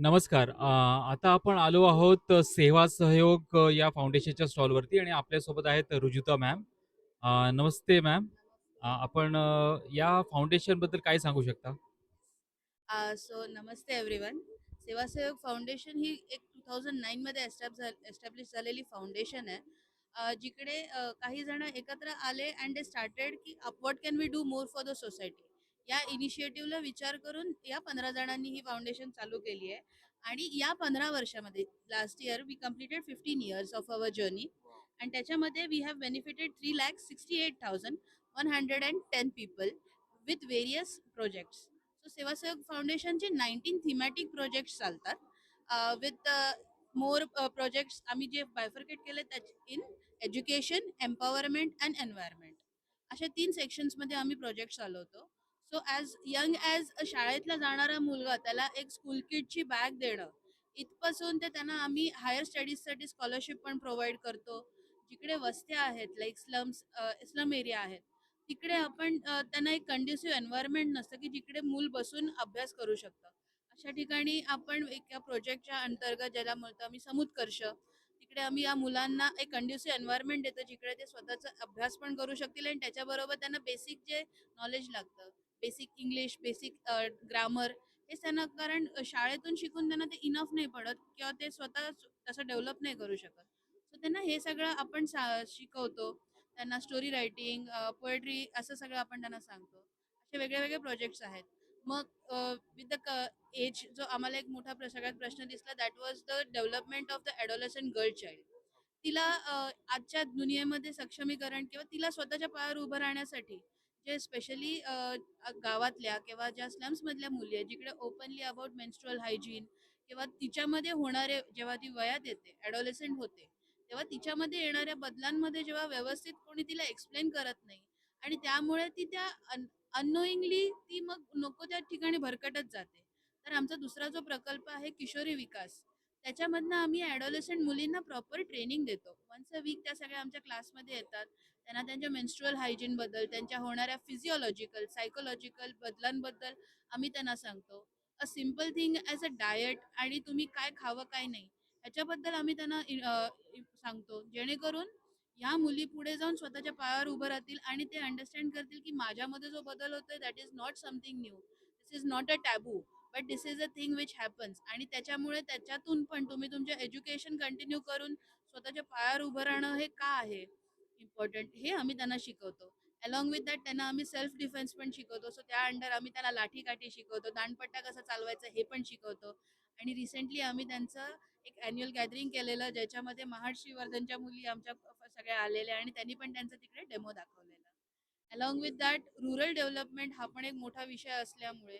नमस्कार. अ, आता आपण आलो आहोत सेवा सहयोग अ, या फाउंडेशनच्या स्टॉलवरती आणि आपल्यासोबत आहेत रुजुता मॅम. अ, नमस्ते मॅम. अ, आपण अ, या फाउंडेशनबद्दल काय सांगू शकता? सो नमस्ते एव्हरीवन सेवासहयोग फाउंडेशन ही एक टू थाउजंड नाईनमध्ये एस्टॅब एस्टॅब्लिश झालेली फाउंडेशन आहे अ, जिकडे अ, काही जण एकत्र आले अँड दे स्टार्टेड की what can we do more for the society या इनिशिएटिव्हला विचार करून या पंधरा जणांनी ही फाउंडेशन चालू केली आहे. आणि या पंधरा वर्षामध्ये last year we completed fifteen years of our journey आणि त्याच्यामध्ये we have benefited three lakh sixty eight thousand one hundred and ten people with various projects so Sevasahyog फाउंडेशनचे नाईन्टीन थीमॅटिक प्रोजेक्ट्स चालतात. विथ मोर प्रोजेक्ट्स आम्ही जे bifurcate केले त्या in education empowerment and environment अशा तीन सेक्शन्समध्ये आम्ही प्रोजेक्ट चालवतो. सो ॲज यंग ॲज शाळेतला जाणारा मुलगा त्याला एक स्कूल किटची बॅग देणं. इथपासून ते त्यांना आम्ही हायर स्टडीजसाठी स्कॉलरशिप पण प्रोव्हाइड करतो. जिकडे वस्त्या आहेत लाईक स्लम्स स्लम एरिया आहेत तिकडे आपण त्यांना एक कंडिसिव्ह एन्व्हायरमेंट नसतं की जिकडे मूल बसून अभ्यास करू शकतं. अशा ठिकाणी आपण एका प्रोजेक्टच्या अंतर्गत ज्याला म्हणतो आम्ही समुत्कर्ष तिकडे आम्ही या मुलांना एक कंड्युसिव्ह एन्व्हायरमेंट देतो जिकडे ते स्वतःचा अभ्यास पण करू शकतील आणि त्याच्याबरोबर त्यांना बेसिक जे नॉलेज लागतं बेसिक इंग्लिश बेसिक ग्रामर हे त्यांना कारण शाळेतून शिकून त्यांना ते इनफ नाही पडत किंवा ते स्वतः तसं डेव्हलप नाही करू शकत. सो त्यांना हे सगळं आपण शिकवतो. त्यांना स्टोरी रायटिंग पोएट्री असं सगळं आपण त्यांना सांगतो. असे वेगळे वेगळे प्रोजेक्ट्स आहेत. मग विथ द एज जो आम्हाला एक मोठा सगळ्यात प्रश्न दिसला that was the development of the adolescent girl child तिला आजच्या दुनियेमध्ये सक्षमीकरण किंवा तिला स्वतःच्या पायावर उभं राहण्यासाठी म्हणजे जे स्पेशली गावातल्या किंवा ज्या स्लम्समधल्या मुली आहेत जिकडे ओपनली अबाउट मेन्स्ट्रुअल हायजीन किंवा तिच्यामध्ये होणारे जेव्हा ती वयात येते ॲडोलेसेंट होते तेव्हा तिच्यामध्ये येणाऱ्या बदलांमध्ये जेव्हा व्यवस्थित कोणी तिला एक्सप्लेन करत नाही आणि त्यामुळे ती त्या अननोईंगली ती मग नको त्या ठिकाणी भरकटत जाते. तर आमचा दुसरा जो प्रकल्प आहे किशोरी विकास. त्याच्यामधनं आम्ही ॲडोलेसंट मुलींना प्रॉपर ट्रेनिंग देतो. वन्स अ वीक त्या सगळ्या आमच्या क्लासमध्ये येतात. त्यांना त्यांच्या मेन्स्ट्रुअल हायजीनबद्दल त्यांच्या होणाऱ्या फिजिओलॉजिकल सायकोलॉजिकल बदलांबद्दल आम्ही त्यांना सांगतो. A simple thing as a diet आणि तुम्ही काय खावं काय नाही ह्याच्याबद्दल आम्ही त्यांना सांगतो. जेणेकरून ह्या मुली पुढे जाऊन स्वतःच्या पायावर उभं राहतील आणि ते अंडरस्टँड करतील की माझ्यामध्ये जो बदल होतोय that is not something new this is not a taboo but this is a thing which happens आणि त्याच्यामुळे त्याच्यातून पण तुम्ही तुमचे एज्युकेशन कंटिन्यू करून स्वतःच्या पायावर उभं राहणं हे का आहे? इम्पॉर्टंट हे आम्ही त्यांना शिकवतो. अलॉंग विथ दॅट त्यांना आम्ही सेल्फ डिफेन्स पण शिकवतो. सो त्या अंडर आम्ही त्यांना लाठी काठी शिकवतो. दांडपट्टा कसा चालवायचा हे पण शिकवतो. आणि रिसेंटली आम्ही त्यांचं एक अॅन्युअल गॅदरिंग केलेलं ज्याच्यामध्ये महाड मुली आमच्या सगळ्या आलेल्या आणि त्यांनी पण त्यांचं तिकडे डेमो दाखवलेला. Along with that rural development हा पण एक मोठा विषय असल्यामुळे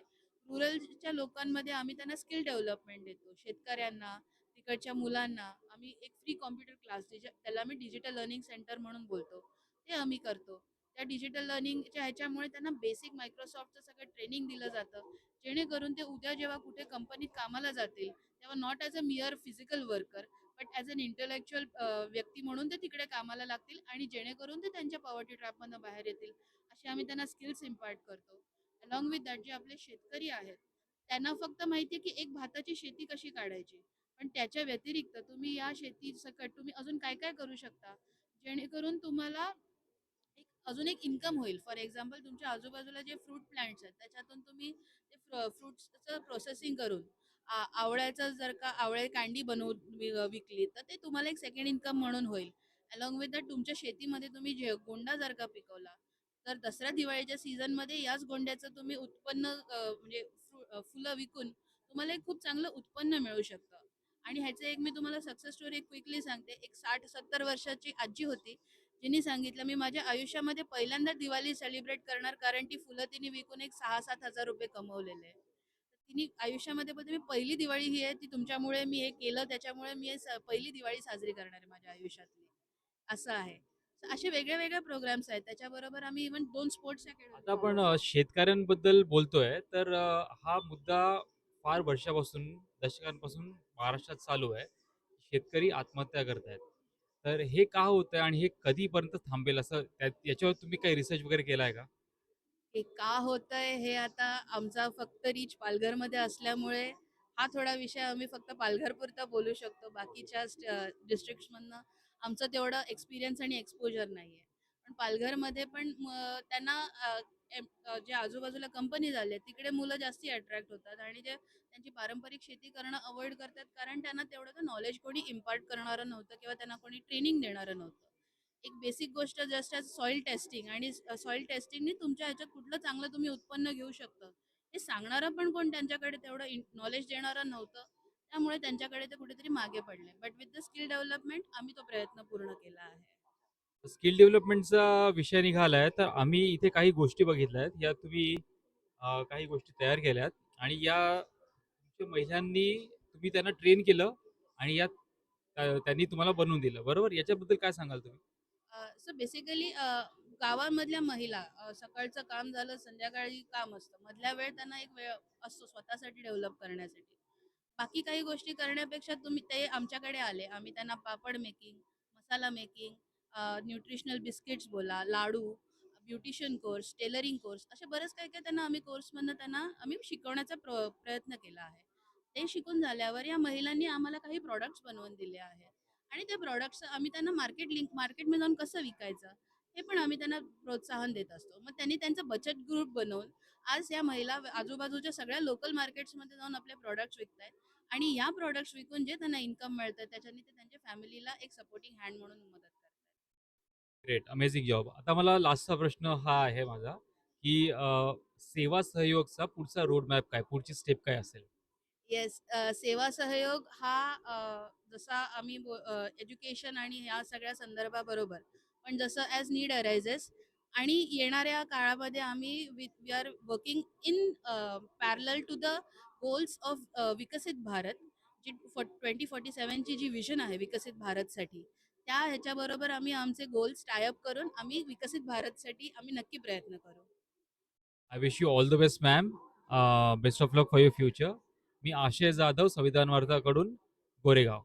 हो. रुरलच्या लोकांमध्ये आम्ही त्यांना स्किल डेव्हलपमेंट देतो. शेतकऱ्यांना तिकडच्या मुलांना. आम्ही एक फ्री कॉम्प्युटर क्लास त्याला आम्ही डिजिटल लर्निंग सेंटर म्हणून बोलतो ते आम्ही करतो. त्या डिजिटल लर्निंगच्या ह्याच्यामुळे त्यांना बेसिक मायक्रोसॉफ्टचं सगळं ट्रेनिंग दिलं जातं. जेणेकरून ते उद्या जेव्हा कुठे कंपनीत कामाला जातील तेव्हा not as a mere physical worker but as an intellectual व्यक्ती म्हणून ते तिकडे कामाला लागतील आणि जेणेकरून ते त्यांच्या पॉवर्टी ट्रॅपमधनं बाहेर येतील. असे आम्ही त्यांना स्किल्स इम्पार्ट करतो. अलॉंग विथ दॅट जे आपले शेतकरी आहेत त्यांना फक्त माहिती आहे की एक भाताची शेती कशी काढायची? पण त्याच्या व्यतिरिक्त तुम्ही या शेती सकट तुम्ही अजून काय काय करू शकता? जेणेकरून तुम्हाला एक अजून एक इन्कम होईल. फॉर एक्झाम्पल तुमच्या आजूबाजूला जे फ्रूट प्लांट्स आहेत त्याच्यातून तुम्ही ते फ्रुट्सचं प्रोसेसिंग करून आवळ्याचं जर का आवळे कांडी बनवून विकली तर ते तुम्हाला एक सेकंड इन्कम म्हणून होईल. अलॉंग विथ दॅट तुमच्या शेतीमध्ये तुम्ही जे गोंडा जर का पिकवला तर दसऱ्या दिवाळीच्या सीझनमध्ये याच गोंड्याचं तुम्ही उत्पन्न म्हणजे फुलं विकून तुम्हाला एक खूप चांगलं उत्पन्न मिळू शकतं. आणि ह्याचं एक मी तुम्हाला सक्सेस स्टोरी क्विकली सांगते. एक साठ सत्तर वर्षाची आजी होती जिने सांगितलं मी माझ्या आयुष्यामध्ये पहिल्यांदा दिवाळी सेलिब्रेट करणार कारण ती फुलं तिने विकून एक सहा सात हजार रुपये कमवलेले तिने आयुष्यामध्ये पण मी पहिली दिवाळी ही आहे ती तुमच्यामुळे मी हे केलं त्याच्यामुळे मी पहिली दिवाळी साजरी करणार आहे माझ्या आयुष्यातली. असं आहे. असे वेगळे वेगळे प्रोग्राम्स आहेत त्याच्याबरोबर आम्ही इव्हन दोन स्पोर्ट्स आता आपण अ, शेतकऱ्यांबद्दल बोलतोय तर अ, हा मुद्दा फार वर्षापासून, दशकांपासून महाराष्ट्रात चालू आहे. शेतकरी आत्महत्या करतायत. तर हे का होतंय आणि हे कधीपर्यंत थांबेल असं त्या याच्यावर तुम्ही काही रिसर्च वगैरे केला आहे का? हे का होतंय हे आता आमचा फक्त रीच पालघरमध्ये असल्यामुळे हा थोडा विषय आम्ही फक्त पालघरपुरता बोलू शकतो बाकीच्या डिस्ट्रिक्ट्समधनं आमचं तेवढं एक्सपिरियन्स आणि एक्सपोजर नाही आहे पण पालघरमध्ये पण त्यांना जे आजूबाजूला कंपनी झाले तिकडे मुलं जास्ती अट्रॅक्ट होतात आणि जे त्यांची पारंपरिक शेती करणं अवॉइड करतात कारण त्यांना तेवढं तर नॉलेज कोणी इम्पार्ट करणारं नव्हतं किंवा त्यांना कोणी ट्रेनिंग देणारं नव्हतं. एक बेसिक गोष्ट जस्ट ॲज सॉईल टेस्टिंग आणि सॉईल टेस्टिंगनी तुमच्या ह्याच्यात कुठलं चांगलं तुम्ही उत्पन्न घेऊ शकता. हे सांगणारं पण कोण त्यांच्याकडे तेवढं नॉलेज देणारं नव्हतं. त्यामुळे त्यांच्याकडे ते कुठेतरी मागे पडले. But with the skill development आम्ही तो प्रयत्न पूर्ण केला आहे. स्किल डेव्हलपमेंटचा विषय निघाला आहे तर आम्ही इथे काही गोष्टी बघितल्या आहेत. या तुम्ही अ, काही गोष्टी तयार केल्यात. आणि या तुमच्या महिलांनी तुम्ही त्यांना ट्रेन केलं आणि यात अ, त्यांनी तुम्हाला बनवून दिलं. बरोबर? याच्याबद्दल काय सांगाल तुम्ही? सो बेसिकली गावामधल्या महिला अ, सकाळचं काम झालं संध्याकाळी काम असतं. मधल्या वेळ त्यांना एक वेळ असतो स्वतःसाठी डेव्हलप करण्यासाठी. बाकी काही गोष्टी करण्यापेक्षा तुम्ही ते आमच्याकडे आले. आम्ही त्यांना papad making masala making nutritional biscuits बोला laddu beautician course tailoring course असे बरेच काही काही त्यांना आम्ही कोर्समधनं त्यांना आम्ही शिकवण्याचा प्र प्रयत्न केला आहे. ते शिकून झाल्यावर या महिलांनी आम्हाला काही प्रॉडक्ट्स बनवून दिले आहेत. आणि ते प्रॉडक्ट्स आम्ही त्यांना मार्केट लिंक मार्केटमध्ये जाऊन कसं विकायचं? हे पण आम्ही त्यांना प्रोत्साहन देत असतो. मग त्यांनी त्यांचा बचत ग्रुप बनवून आज या महिला आजूबाजूच्या सगळ्या लोकल मार्केट्समध्ये जाऊन आपले प्रॉडक्ट्स विकतायत. आणि या प्रॉडक्ट्स विकून जे त्यांना इन्कम मिळतं त्याच्याने ते त्यांच्या फॅमिलीला एक सपोर्टिंग हँड म्हणून मदत करतात ग्रेट अमेझिंग जॉब आता मला लास्टचा प्रश्न हा आहे माझा की सेवा सहयोगचा पुढचा रोड मॅप काय? पुढची स्टेप काय असेल? येस सेवा सहयोग हा जसा आम्ही एज्युकेशन आणि ह्या सगळ्या संदर्भाबरोबर पण जसं ॲज नीड अरायझेस आणि येणाऱ्या काळामध्ये आम्ही with we are working in parallel to the goals of Viksit Bharat G twenty forty सेवनची जी विजन आहे विकसित भारतसाठी त्या ह्याच्याबरोबर आम्ही आमचे गोल्स टायअप करून आम्ही विकसित भारतसाठी आम्ही नक्की प्रयत्न करू. I wish you all the best ma'am best of luck for your future मी आशय जाधव संविधान वार्ताकडून गोरेगाव.